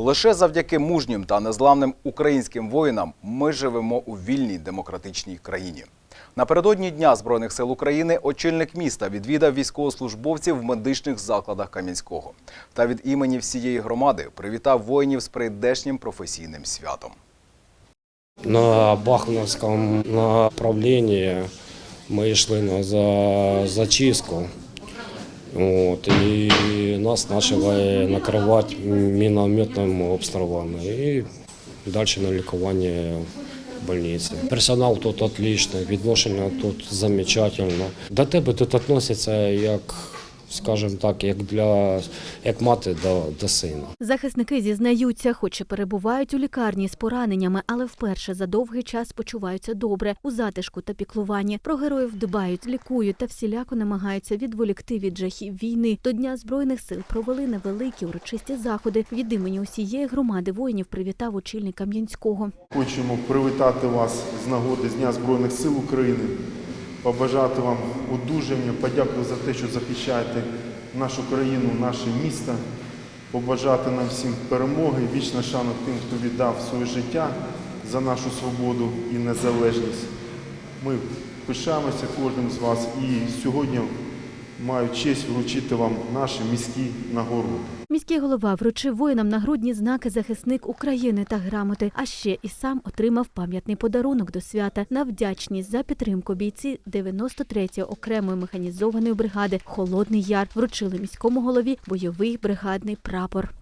Лише завдяки мужнім та незламним українським воїнам ми живемо у вільній демократичній країні. Напередодні Дня Збройних сил України очільник міста відвідав військовослужбовців в медичних закладах Кам'янського та від імені всієї громади привітав воїнів з прийдешнім професійним святом. На Бахмутському направленні ми йшли на зачистку. От, і нас почали накривати мінометним обстрілом І далі на лікування в больниці. Персонал тут отличний, відношення тут замечательно. До тебе тут відносяться як, скажімо так, як для як мати до, до сина. Захисники зізнаються, хоч і перебувають у лікарні з пораненнями, але вперше за довгий час почуваються добре у затишку та піклуванні. Про героїв дбають, лікують та всіляко намагаються відволікти від жахів війни. До Дня збройних сил провели невеликі урочисті заходи. Від імені усієї громади воїнів привітав очільник Кам'янського. Хочемо привітати вас з нагоди з Дня Збройних сил України, побажати вам одужання, подякувати за те, що захищаєте нашу країну, наше місто, побажати нам всім перемоги, вічна шана тим, хто віддав своє життя за нашу свободу і незалежність. Ми пишаємося кожним з вас і сьогодні маю честь вручити вам наші міські нагороди. Міський голова вручив воїнам нагрудні знаки захисник України та грамоти. А ще і сам отримав пам'ятний подарунок до свята на вдячність за підтримку бійці 93-ї окремої механізованої бригади Холодний Яр вручили міському голові бойовий бригадний прапор.